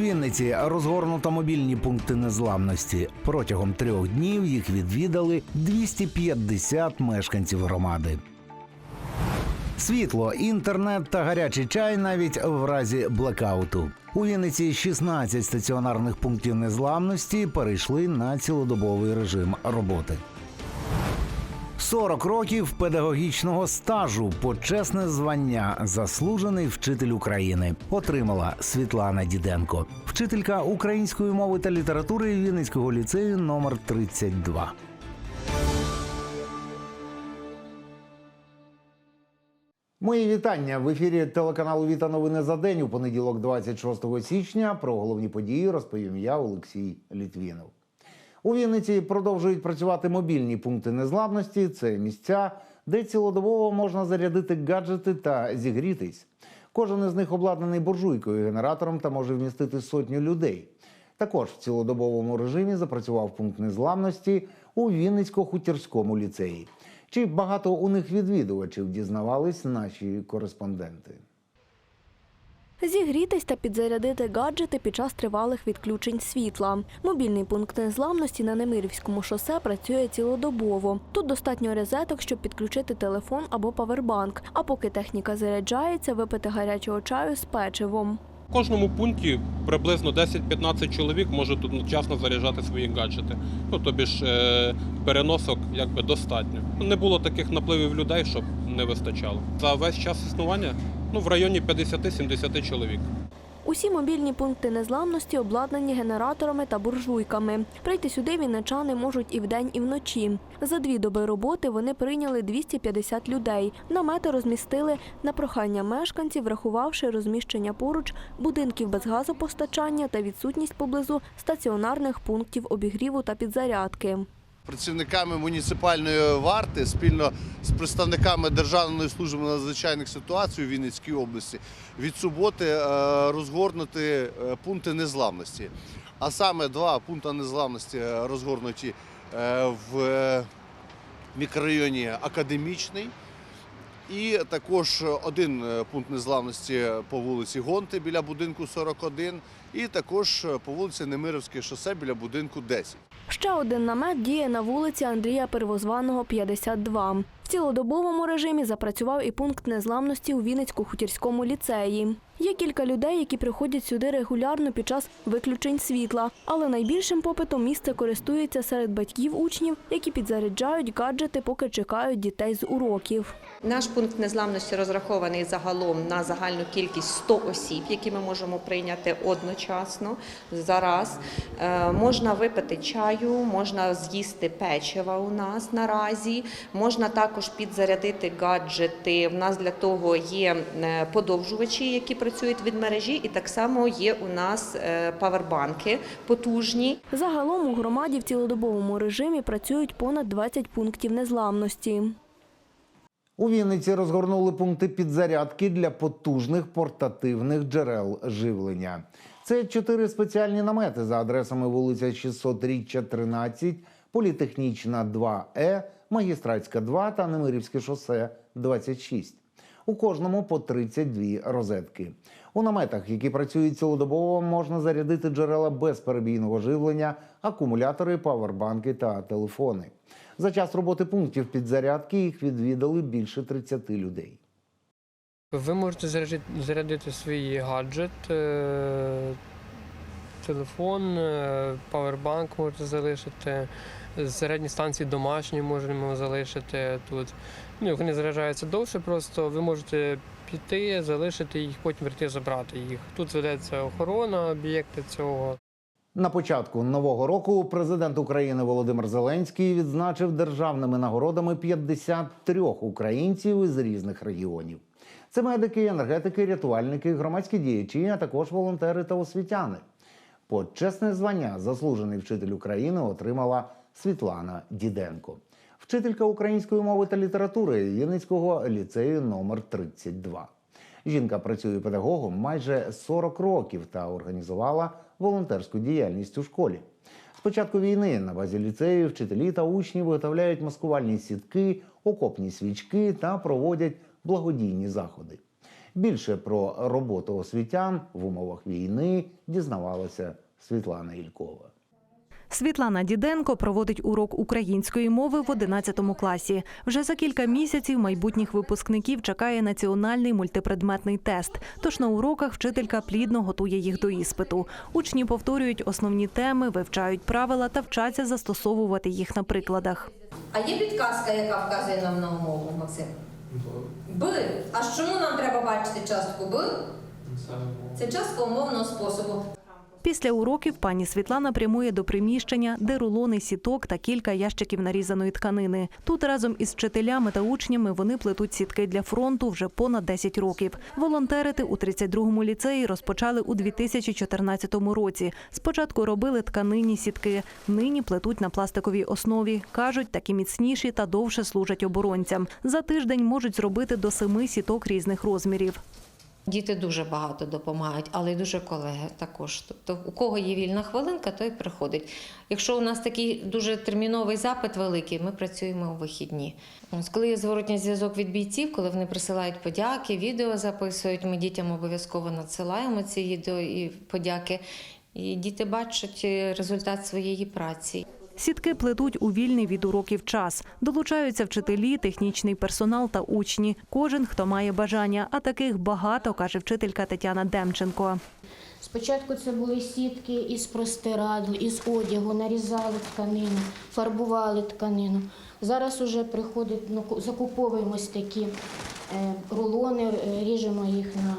Вінниці розгорнуто мобільні пункти незламності. Протягом трьох днів їх відвідали 250 мешканців громади. Світло, інтернет та гарячий чай навіть в разі блекауту. У Вінниці 16 стаціонарних пунктів незламності перейшли на цілодобовий режим роботи. 40 років педагогічного стажу, почесне звання, заслужений вчитель України, отримала Світлана Діденко, вчителька української мови та літератури Вінницького ліцею номер 32. Мої вітання в ефірі телеканалу Віта Новини за день у понеділок, 26 січня. Про головні події розповім я, Олексій Літвінов. У Вінниці продовжують працювати мобільні пункти незламності. Це місця, де цілодобово можна зарядити гаджети та зігрітись. Кожен із них обладнаний буржуйкою, генератором та може вмістити сотню людей. Також в цілодобовому режимі запрацював пункт незламності у Вінницько-хутірському ліцеї. Чи багато у них відвідувачів дізнавались наші кореспонденти? Зігрітись та підзарядити гаджети під час тривалих відключень світла. Мобільний пункт незламності на Немирівському шосе працює цілодобово. Тут достатньо розеток, щоб підключити телефон або павербанк. А поки техніка заряджається, випити гарячого чаю з печивом. В кожному пункті приблизно 10-15 чоловік можуть одночасно заряджати свої гаджети. Ну, тобі ж е, переносок якби достатньо. Не було таких напливів людей, щоб не вистачало. За весь час існування ну, в районі 50-70 чоловік. Усі мобільні пункти незламності обладнані генераторами та буржуйками. Прийти сюди вінничани можуть і вдень, і вночі. За дві доби роботи вони прийняли 250 людей. Намети розмістили на прохання мешканців, врахувавши розміщення поруч будинків без газопостачання та відсутність поблизу стаціонарних пунктів обігріву та підзарядки. Працівниками муніципальної варти спільно з представниками Державної служби надзвичайних ситуацій у Вінницькій області від суботи е, розгорнути е, пункти незламності. А саме два пункти незламності е, розгорнуті в мікрорайоні Академічний. І також один пункт незламності по вулиці Гонти біля будинку 41, і також по вулиці Немировське шосе біля будинку 10. Ще один намет діє на вулиці Андрія Первозваного, 52. Цілодобовому режимі запрацював і пункт незламності у Вінницько-хутірському ліцеї. Є кілька людей, які приходять сюди регулярно під час виключень світла, але найбільшим попитом місце користується серед батьків учнів, які підзаряджають гаджети, поки чекають дітей з уроків. Наш пункт незламності розрахований загалом на загальну кількість 100 осіб, які ми можемо прийняти одночасно зараз. Е, можна випити чаю, можна з'їсти печива у нас наразі. Можна також підзарядити гаджети. В нас для того є е, подовжувачі, які працюють від мережі, і так само є у нас е, павербанки потужні. Загалом у громаді в цілодобовому режимі працюють понад 20 пунктів незламності. У Вінниці розгорнули пункти підзарядки для потужних портативних джерел живлення. Це чотири спеціальні намети за адресами вулиця 600-річчя 13, Політехнічна 2Е, Магістратська 2 та Немирівське шосе 26. У кожному по 32 розетки. У наметах, які працюють цілодобово, можна зарядити джерела безперебійного живлення, акумулятори, павербанки та телефони. За час роботи пунктів підзарядки їх відвідали більше 30 людей. Ви можете зарядити свій гаджет, е, телефон, е, павербанк можете залишити, зарядні станції домашні можемо залишити тут. Ну, вони заряджаються довше, просто ви можете піти, залишити їх, потім прийти забрати їх. Тут ведеться охорона об'єкти цього. На початку нового року президент України Володимир Зеленський відзначив державними нагородами 53 українців із різних регіонів. Це медики, енергетики, рятувальники, громадські діячі, а також волонтери та освітяни. Почесне звання заслужений вчитель України отримала Світлана Діденко, вчителька української мови та літератури Вінницького ліцею номер 32. Жінка працює педагогом майже 40 років та організувала волонтерську діяльність у школі. З початку війни на базі ліцею вчителі та учні виготовляють маскувальні сітки, окопні свічки та проводять благодійні заходи. Більше про роботу освітян в умовах війни дізнавалася Світлана Ількова. Світлана Діденко проводить урок української мови в 11 класі. Вже за кілька місяців майбутніх випускників чекає національний мультипредметний тест. Тож на уроках вчителька плідно готує їх до іспиту. Учні повторюють основні теми, вивчають правила та вчаться застосовувати їх на прикладах. А є підказка, яка вказує нам на умову, Максим? Були. А чому нам треба бачити частку Б? Це частка умовного способу. Після уроків пані Світлана прямує до приміщення, де рулони сіток та кілька ящиків нарізаної тканини. Тут разом із вчителями та учнями вони плетуть сітки для фронту вже понад 10 років. Волонтерити у 32-му ліцеї розпочали у 2014 році. Спочатку робили тканинні сітки, нині плетуть на пластиковій основі. Кажуть, такі міцніші та довше служать оборонцям. За тиждень можуть зробити до семи сіток різних розмірів. Діти дуже багато допомагають, але й дуже колеги також. Тобто, у кого є вільна хвилинка, той приходить. Якщо у нас такий дуже терміновий запит великий, ми працюємо у вихідні. Ось коли є зворотній зв'язок від бійців, коли вони присилають подяки, відео записують, ми дітям обов'язково надсилаємо ці відео і подяки. І діти бачать е, результат своєї праці. Сітки плетуть у вільний від уроків час. Долучаються вчителі, технічний персонал та учні. Кожен, хто має бажання, а таких багато, каже вчителька Тетяна Демченко. Спочатку це були сітки із простирадл, із одягу, нарізали тканину, фарбували тканину. Зараз уже приходить, ну, ку- закуповуємо такі е, рулони, е, ріжемо їх на,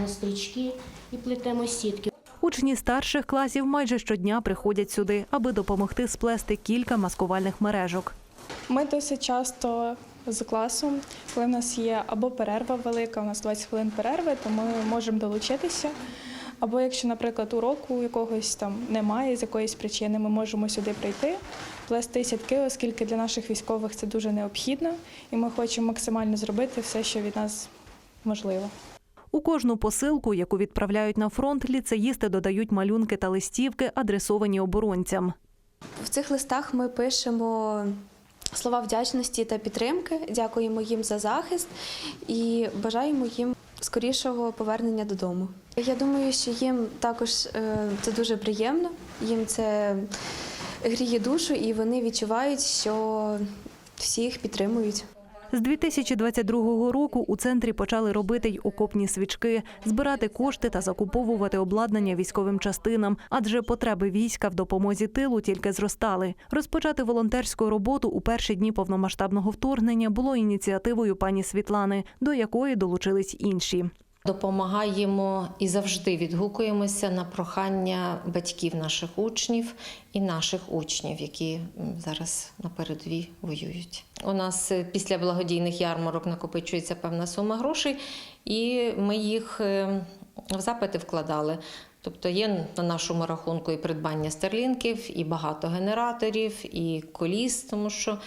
на стрічки і плетемо сітки. Учні старших класів майже щодня приходять сюди, аби допомогти сплести кілька маскувальних мережок. Ми досить часто з класом, коли в нас є або перерва велика, у нас 20 хвилин перерви, то ми можемо долучитися. Або якщо, наприклад, уроку якогось там немає з якоїсь причини, ми можемо сюди прийти, плести сітки, оскільки для наших військових це дуже необхідно, і ми хочемо максимально зробити все, що від нас можливо. У кожну посилку, яку відправляють на фронт, ліцеїсти додають малюнки та листівки, адресовані оборонцям. В цих листах ми пишемо слова вдячності та підтримки, дякуємо їм за захист і бажаємо їм скорішого повернення додому. Я думаю, що їм також е, це дуже приємно, їм це гріє душу, і вони відчувають, що всі їх підтримують. З 2022 року у центрі почали робити й окопні свічки, збирати кошти та закуповувати обладнання військовим частинам, адже потреби війська в допомозі тилу тільки зростали. Розпочати волонтерську роботу у перші дні повномасштабного вторгнення було ініціативою пані Світлани, до якої долучились інші. Допомагаємо і завжди відгукуємося на прохання батьків наших учнів і наших учнів, які зараз на передовій воюють. У нас е, після благодійних ярмарок накопичується певна сума грошей, і ми їх е, в запити вкладали. Тобто є на нашому рахунку і придбання стерлінків, і багато генераторів, і коліс, тому що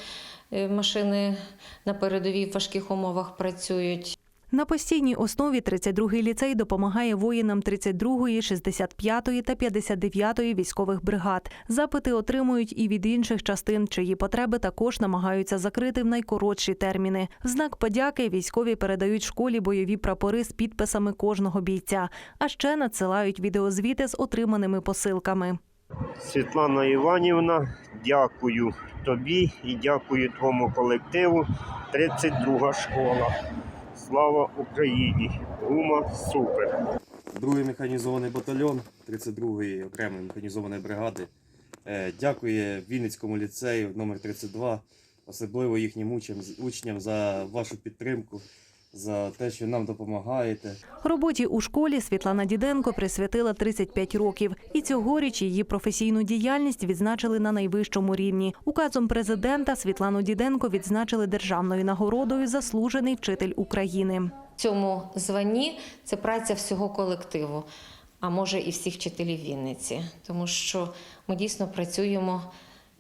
е, машини на передовій в важких умовах працюють. На постійній основі 32-й ліцей допомагає воїнам 32-ї, 65-ї та 59-ї військових бригад. Запити отримують і від інших частин, чиї потреби також намагаються закрити в найкоротші терміни. В знак подяки військові передають школі бойові прапори з підписами кожного бійця, а ще надсилають відеозвіти з отриманими посилками. Світлана Іванівна, дякую тобі і дякую твоєму колективу. 32 школа. Слава Україні! Гума супер! Другий механізований батальйон 32-ї окремої механізованої бригади е, дякує Вінницькому ліцею номер 32 особливо їхнім учням, учням за вашу підтримку, за те, що нам допомагаєте. Роботі у школі Світлана Діденко присвятила 35 років, і цьогоріч її професійну діяльність відзначили на найвищому рівні. Указом президента Світлану Діденко відзначили державною нагородою Заслужений вчитель України. В цьому званні це праця всього колективу, а може і всіх вчителів Вінниці, тому що ми дійсно працюємо,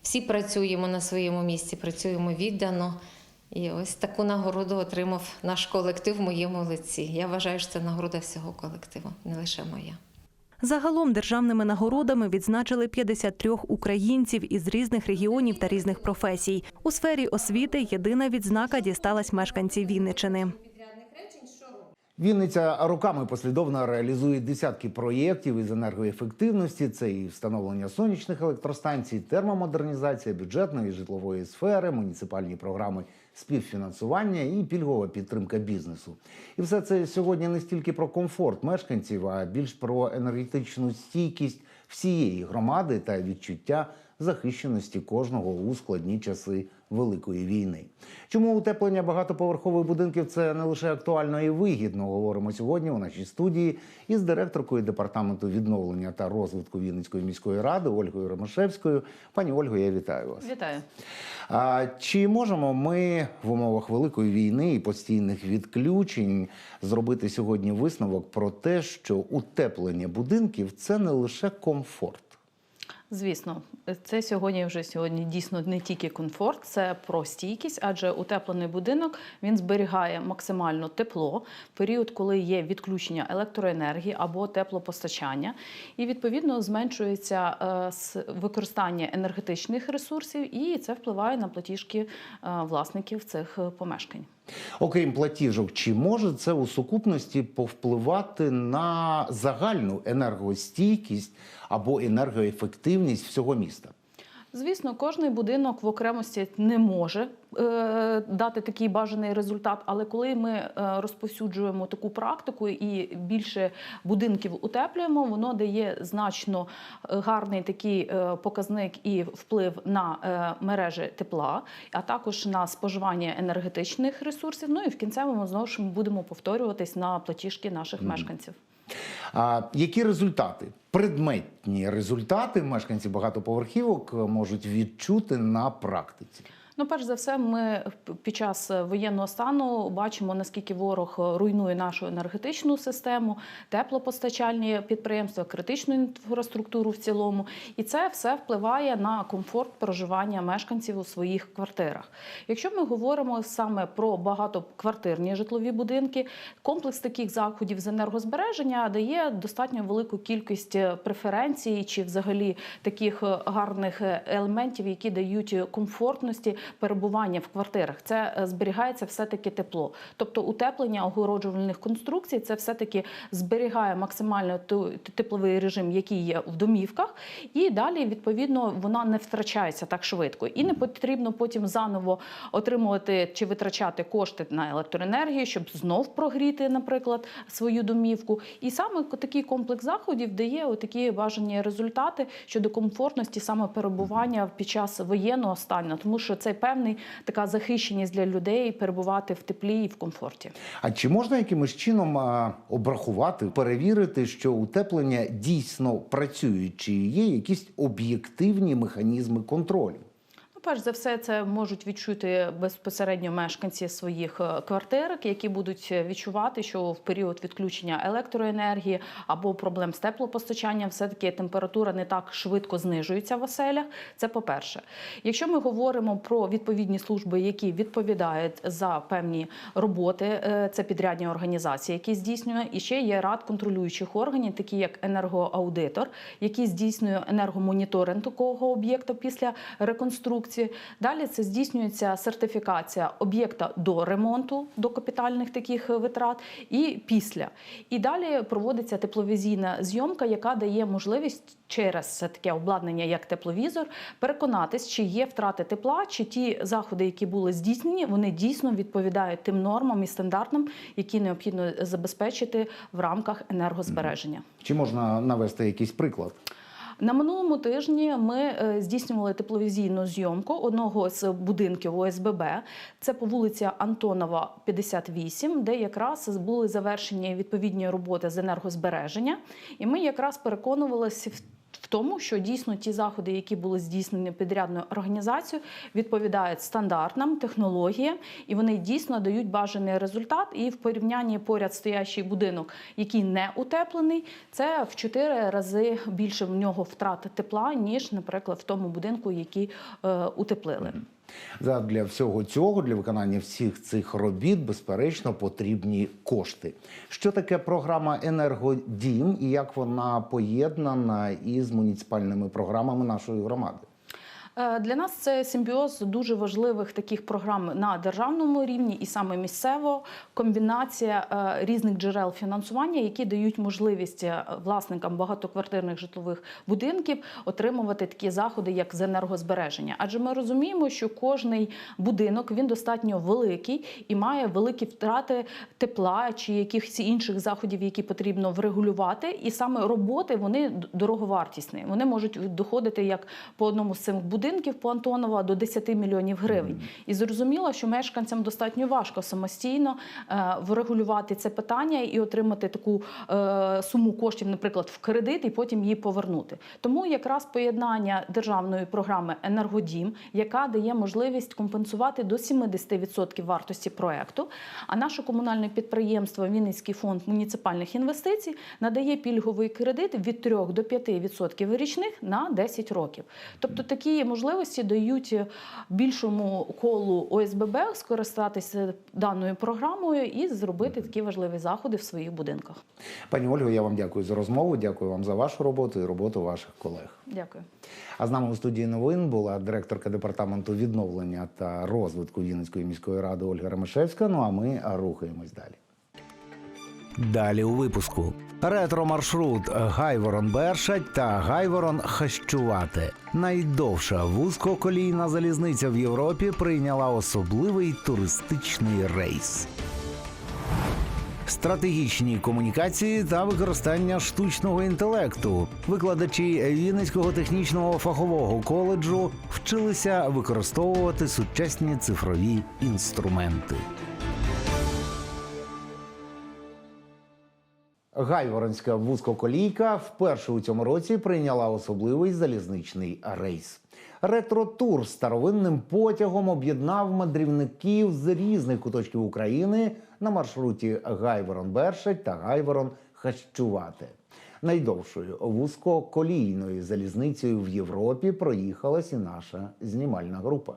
всі працюємо на своєму місці, працюємо віддано. І ось таку нагороду отримав наш колектив в моєму лиці. Я вважаю, що це нагорода всього колективу, не лише моя. Загалом державними нагородами відзначили 53 українців із різних регіонів та різних професій. У сфері освіти єдина відзнака дісталась мешканці Вінничини. Вінниця роками послідовно реалізує десятки проєктів із енергоефективності. Це і встановлення сонячних електростанцій, термомодернізація бюджетної і житлової сфери, муніципальні програми співфінансування і пільгова підтримка бізнесу. І все це сьогодні не стільки про комфорт мешканців, а більш про енергетичну стійкість всієї громади та відчуття захищеності кожного у складні часи великої війни. Чому утеплення багатоповерхових будинків це не лише актуально і вигідно? Говоримо сьогодні у нашій студії із директоркою департаменту відновлення та розвитку Вінницької міської ради Ольгою Ромашевською. Пані Ольго, я вітаю вас. Вітаю. А чи можемо ми в умовах великої війни і постійних відключень зробити сьогодні висновок про те, що утеплення будинків це не лише комфорт? Звісно, це сьогодні вже сьогодні дійсно не тільки комфорт, це про стійкість, адже утеплений будинок він зберігає максимально тепло в період, коли є відключення електроенергії або теплопостачання, і відповідно зменшується е, використання енергетичних ресурсів, і це впливає на платіжки е, власників цих е, помешкань. Окрім платіжок, чи може це у сукупності повпливати на загальну енергостійкість або енергоефективність всього міста? Звісно, кожний будинок в окремості не може е, дати такий бажаний результат, але коли ми е, розповсюджуємо таку практику і більше будинків утеплюємо, воно дає значно е, гарний такий показник і вплив на мережі тепла, а також на споживання енергетичних ресурсів. Ну і в кінцевому знову ж ми будемо повторюватись на платіжки наших мешканців. А які результати? Предметні результати мешканці багатоповерхівок можуть відчути на практиці. Ну, перш за все, ми під час воєнного стану бачимо, наскільки ворог руйнує нашу енергетичну систему, теплопостачальні підприємства, критичну інфраструктуру в цілому. І це все впливає на комфорт проживання мешканців у своїх квартирах. Якщо ми говоримо саме про багатоквартирні житлові будинки, комплекс таких заходів з енергозбереження дає достатньо велику кількість преференцій чи взагалі таких гарних елементів, які дають комфортності перебування в квартирах. Це е, зберігається все-таки тепло. Тобто утеплення огороджувальних конструкцій це все-таки зберігає максимально тепловий режим, який є в домівках, і далі відповідно вона не втрачається так швидко. І не потрібно потім заново отримувати чи витрачати кошти на електроенергію, щоб знов прогріти, наприклад, свою домівку. І саме такий комплекс заходів дає такі бажані результати щодо комфортності саме перебування під час воєнного стану, тому що це певний така захищеність для людей перебувати в теплі і в комфорті. А чи можна якимось чином обрахувати, перевірити, що утеплення дійсно працюють, чи є якісь об'єктивні механізми контролю? Ну, перш за все, це можуть відчути безпосередньо мешканці своїх е, квартирок, які будуть відчувати, що в період відключення електроенергії або проблем з теплопостачанням, все таки температура не так швидко знижується в оселях. Це по-перше. Якщо ми говоримо про відповідні служби, які відповідають за певні роботи, е, це підрядні організації, які здійснює, і ще є ряд контролюючих органів, такі як енергоаудитор, який здійснює енергомоніторинг такого об'єкта після реконструкції. Далі це здійснюється сертифікація об'єкта до ремонту, до капітальних таких витрат, і після. І далі проводиться тепловізійна зйомка, яка дає можливість через таке обладнання, як тепловізор, переконатись, чи є втрати тепла, чи ті заходи, які були здійснені, вони дійсно відповідають тим нормам і стандартам, які необхідно забезпечити в рамках енергозбереження. Чи можна навести якийсь приклад? На минулому тижні ми е, здійснювали тепловізійну зйомку одного з будинків ОСББ. Це по вулиці Антонова, 58, де якраз були завершені відповідні роботи з енергозбереження. І ми якраз переконувалися в. В тому, що дійсно ті заходи, які були здійснені підрядною організацією, відповідають стандартам, технологіям, і вони дійсно дають бажаний результат. І в порівнянні поряд стоящий будинок, який не утеплений, це в чотири рази більше в нього втрат тепла, ніж, наприклад, в тому будинку, який е, утеплили. Для всього цього, для виконання всіх цих робіт, безперечно, потрібні кошти. Що таке програма Енергодім і як вона поєднана із муніципальними програмами нашої громади? Е, Для нас це симбіоз дуже важливих таких програм на державному рівні і саме місцево комбінація е, різних джерел фінансування, які дають можливість е, власникам багатоквартирних житлових будинків отримувати такі заходи, як з енергозбереження. Адже ми розуміємо, що кожний будинок він достатньо великий і має великі втрати тепла чи якихось інших заходів, які потрібно врегулювати. І саме роботи вони дороговартісні. Вони можуть доходити як по одному з цих будинків по Антонова до 10 мільйонів гривень. І зрозуміло, що мешканцям достатньо важко самостійно е, врегулювати це питання і отримати таку е, суму коштів, наприклад, в кредит, і потім її повернути. Тому якраз поєднання державної програми Енергодім, яка дає можливість компенсувати до 70% вартості проекту. А наше комунальне підприємство Вінницький фонд муніципальних інвестицій надає пільговий кредит від 3 до 5% річних на 10 років. Тобто такі можливості дають більшому колу ОСББ скористатися даною програмою і зробити такі важливі заходи в своїх будинках. Пані Ольго, я вам дякую за розмову. Дякую вам за вашу роботу і роботу ваших колег. Дякую. А з нами у студії новин була директорка департаменту відновлення та розвитку Вінницької міської ради Ольга Ремешевська. Ну а ми рухаємось далі. Далі у випуску ретро-маршрут Гайворон-Бершать та Гайворон-Хащувати. Найдовша вузькоколійна залізниця в Європі прийняла особливий туристичний рейс. Стратегічні комунікації та використання штучного інтелекту. Викладачі Вінницького технічного фахового коледжу вчилися використовувати сучасні цифрові інструменти. Гайворонська вузькоколійка вперше у цьому році прийняла особливий залізничний рейс. Ретро-тур старовинним потягом об'єднав мандрівників з різних куточків України на маршруті Гайворон-Бершать та Гайворон-Хащувати. Найдовшою вузькоколійною залізницею в Європі проїхалась і наша знімальна група.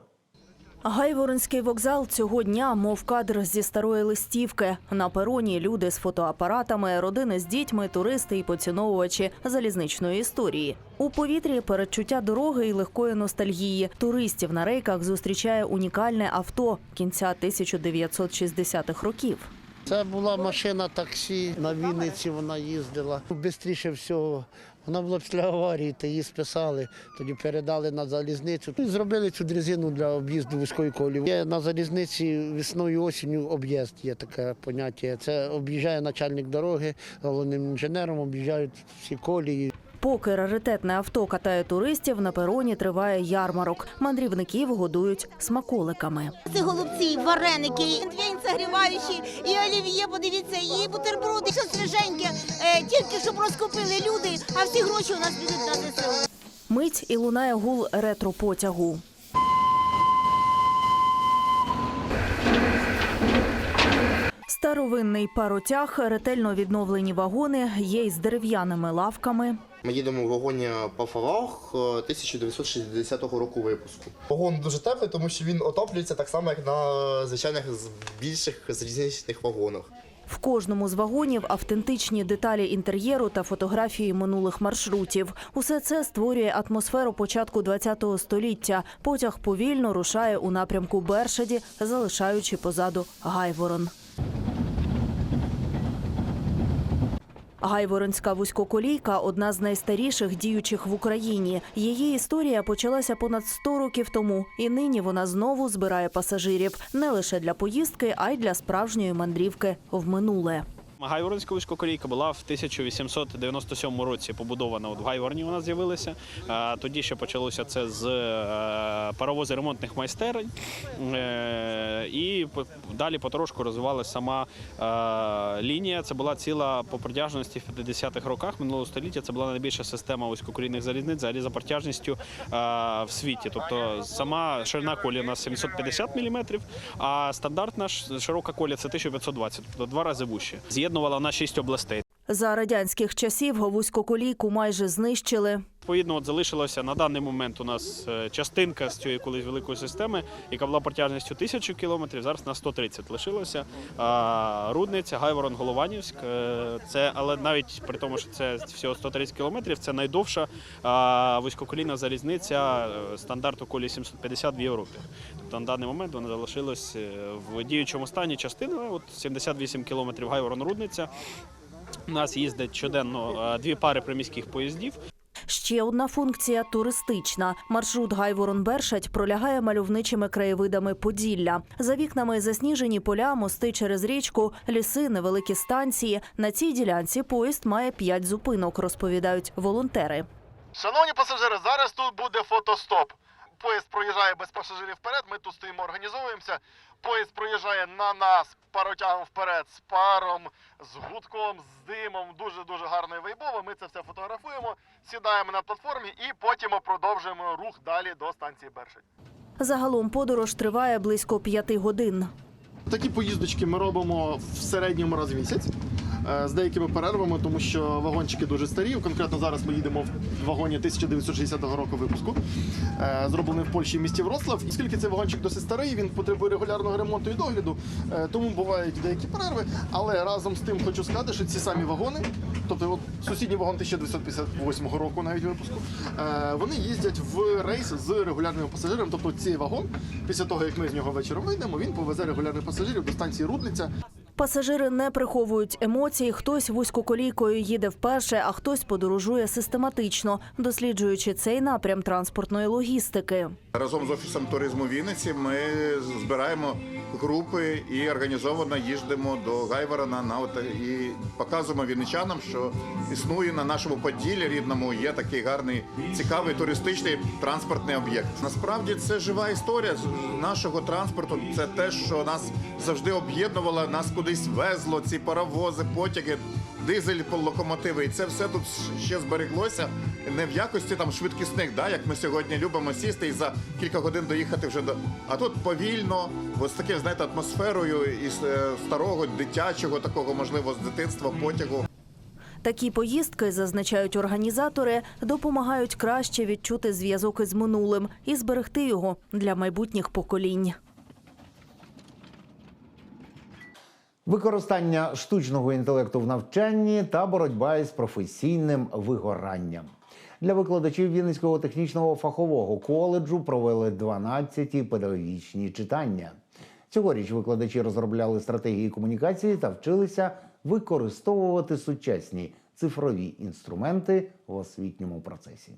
Гайворонський вокзал цього дня, мов кадр зі старої листівки. На пероні люди з фотоапаратами, родини з дітьми, туристи і поціновувачі залізничної історії. У повітрі передчуття дороги і легкої ностальгії. Туристів на рейках зустрічає унікальне авто кінця 1960-х років. Це була машина таксі на Вінниці. Вона їздила. Бистріше всього. Вона була після аварії, то її списали, тоді передали на залізницю. І зробили цю дрезину для об'їзду вузької колії. Є на залізниці весною осінню об'їзд, є таке поняття. Це об'їжджає начальник дороги, головним інженером об'їжджають всі колії. Поки раритетне авто катає туристів, на пероні триває ярмарок. Мандрівників годують смаколиками. Це голубці, вареники, індвінь согріваючі, і олів'є, подивіться, і бутерброди, що свіженьке. Е, тільки щоб розкупили люди, а всі гроші у нас підуть на ЗСУ. Мить і лунає гул ретро-потягу. Старовинний паротяг, ретельно відновлені вагони, є й з дерев'яними лавками. Ми їдемо в вагоні по фавах е, 1960 року випуску. Вагон дуже теплий, тому що він отоплюється так само, як на звичайних з- більших залізничних вагонах. В кожному з вагонів автентичні деталі інтер'єру та фотографії минулих маршрутів. Усе це створює атмосферу початку ХХ століття. Потяг повільно рушає у напрямку Бершаді, залишаючи позаду Гайворон. Гайворонська вузькоколійка одна з найстаріших діючих в Україні. Її історія почалася понад 100 років тому, і нині вона знову збирає пасажирів не лише для поїздки, а й для справжньої мандрівки в минуле. Гайворонська вузькоколійка була в 1897 році побудована. От в Гайворні вона з'явилася. Тоді ще почалося це з е, паровози ремонтних майстерень. Е, І далі потрошку розвивалася сама е, лінія. Це була ціла по протяжності в 50-х роках минулого століття. Це була найбільша система вузькоколійних залізниць взагалі за протяжністю в світі. Тобто сама ширина колії у нас 750 мм, а стандартна широка колія це 1520, тобто два рази вище. З'єднувала на шість областей. За радянських часів Говузьку колійку майже знищили. Відповідно, от залишилося на даний момент у нас е, частинка з цієї колись великої системи, яка була протяжністю 1000 кілометрів, зараз на 130 лишилося. А, Рудниця, Гайворон, Голованівськ. е, Це, але навіть при тому, що це всього 130 кілометрів, це найдовша вузькоколійна залізниця е, стандарту колії 750 в Європі. Тобто на даний момент вона залишилась в діючому стані частина, от 78 кілометрів Гайворон-Рудниця. У нас їздять щоденно е, дві пари приміських поїздів. Ще одна функція туристична. Маршрут Гайворон-Бершать пролягає мальовничими краєвидами Поділля. За вікнами засніжені поля, мости через річку, ліси, невеликі станції. На цій ділянці поїзд має п'ять зупинок, розповідають волонтери. Шановні пасажири, зараз тут буде фотостоп. Поїзд проїжджає без пасажирів вперед. Ми тут стоїмо, організовуємося. Поїзд проїжджає на нас паротягом вперед з паром, з гудком, з димом. Дуже дуже гарно і вайбово. Ми це все фотографуємо, сідаємо на платформі і потім продовжуємо рух далі до станції Бершень. Загалом подорож триває близько п'яти годин. Такі поїздочки ми робимо в середньому раз в місяць з деякими перервами, тому що вагончики дуже старі. Конкретно зараз ми їдемо в вагоні 1960 року випуску, е, зроблений в Польщі в місті Вроцлав. Оскільки цей вагончик досить старий, він потребує регулярного ремонту і догляду, е, тому бувають деякі перерви. Але разом з тим хочу сказати, що ці самі вагони, тобто от сусідній вагон 1958 року, навіть випуску, е, вони їздять в рейс з регулярними пасажирами. Тобто цей вагон, після того як ми з нього вечором вийдемо, він повезе регулярних пасажирів до станції Рудниця. Пасажири не приховують емоцій. Хтось вузькоколійкою їде вперше, а хтось подорожує систематично, досліджуючи цей напрям транспортної логістики. Разом з офісом туризму Вінниці ми збираємо групи і організовано їздимо до Гайворона на і показуємо вінничанам, що існує на нашому поділі рідному. Є такий гарний, цікавий туристичний транспортний об'єкт. Насправді це жива історія нашого транспорту. Це те, що нас завжди об'єднувало, нас кудись везло. Ці паровози, потяги. Дизель локомотиви, і це все тут ще збереглося не в якості там швидкісних, да, як ми сьогодні любимо сісти і за кілька годин доїхати вже до. А тут повільно, ось таке, знаєте, атмосферою із е, старого, дитячого, такого, можливо, з дитинства потягу. Такі поїздки, зазначають організатори, допомагають краще відчути зв'язок із минулим і зберегти його для майбутніх поколінь. Використання штучного інтелекту в навчанні та боротьба із професійним вигоранням. Для викладачів Вінницького технічного фахового коледжу провели 12 педагогічні читання. Цьогоріч викладачі розробляли стратегії комунікації та вчилися використовувати сучасні цифрові інструменти в освітньому процесі.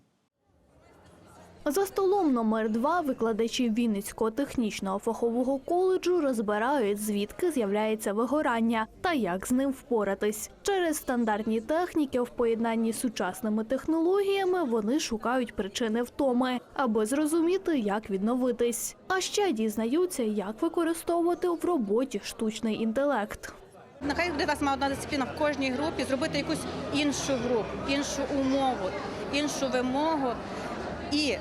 За столом номер 2 викладачі Вінницького технічного фахового коледжу розбирають, звідки з'являється вигорання та як з ним впоратись. Через стандартні техніки в поєднанні з сучасними технологіями вони шукають причини втоми, аби зрозуміти, як відновитись. А ще дізнаються, як використовувати в роботі штучний інтелект. Нехай буде нас має одна дисципліна в кожній групі, зробити якусь іншу групу, іншу умову, іншу вимогу. І е,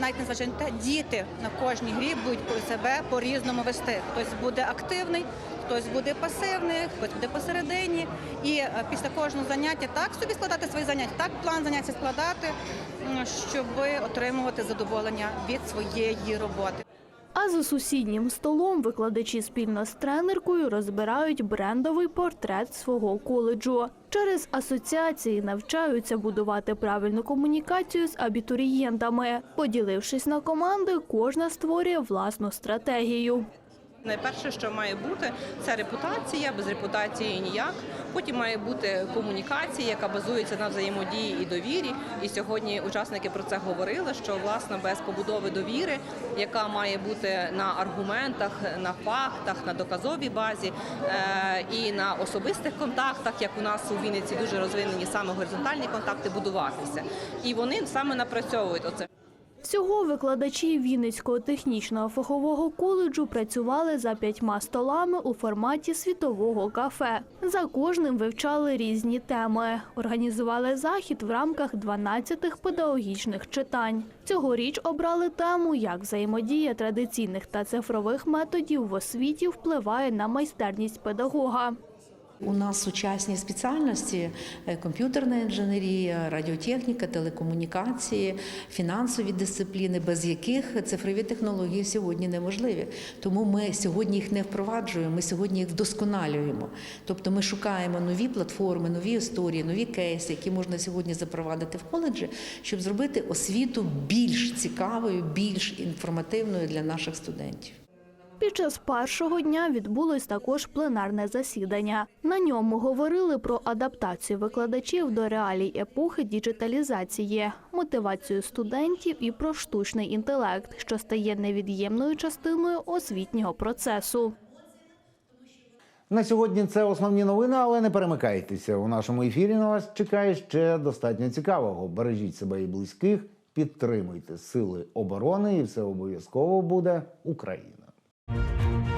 навіть незважаючи на те, діти на кожній грі будуть себе по-різному вести. Хтось буде активний, хтось буде пасивний, хтось буде посередині. І е, після кожного заняття так собі складати свої заняття, так план заняття складати, щоб отримувати задоволення від своєї роботи. А за сусіднім столом викладачі спільно з тренеркою розбирають брендовий портрет свого коледжу. Через асоціації навчаються будувати правильну комунікацію з абітурієнтами. Поділившись на команди, кожна створює власну стратегію. Найперше, що має бути, це репутація, без репутації ніяк. Потім має бути комунікація, яка базується на взаємодії і довірі. І сьогодні учасники про це говорили, що власне без побудови довіри, яка має бути на аргументах, на фактах, на доказовій базі е, і на особистих контактах, як у нас у Вінниці дуже розвинені саме горизонтальні контакти, будуватися. І вони саме напрацьовують оце. Всього викладачі Вінницького технічного фахового коледжу працювали за п'ятьма столами у форматі світового кафе. За кожним вивчали різні теми. Організували захід в рамках 12 педагогічних читань. Цьогоріч обрали тему, як взаємодія традиційних та цифрових методів в освіті впливає на майстерність педагога. У нас сучасні спеціальності е, комп'ютерна інженерія, радіотехніка, телекомунікації, фінансові дисципліни, без яких цифрові технології сьогодні неможливі. Тому ми сьогодні їх не впроваджуємо, ми сьогодні їх вдосконалюємо. Тобто ми шукаємо нові платформи, нові історії, нові кейси, які можна сьогодні запровадити в коледжі, щоб зробити освіту більш цікавою, більш інформативною для наших студентів. Під час першого дня відбулось також пленарне засідання. На ньому говорили про адаптацію викладачів до реалій епохи діджиталізації, мотивацію студентів і про штучний інтелект, що стає невід'ємною частиною освітнього процесу. На сьогодні це основні новини, але не перемикайтеся. У нашому ефірі на вас чекає ще достатньо цікавого. Бережіть себе і близьких, підтримуйте сили оборони, і все обов'язково буде Україна. Música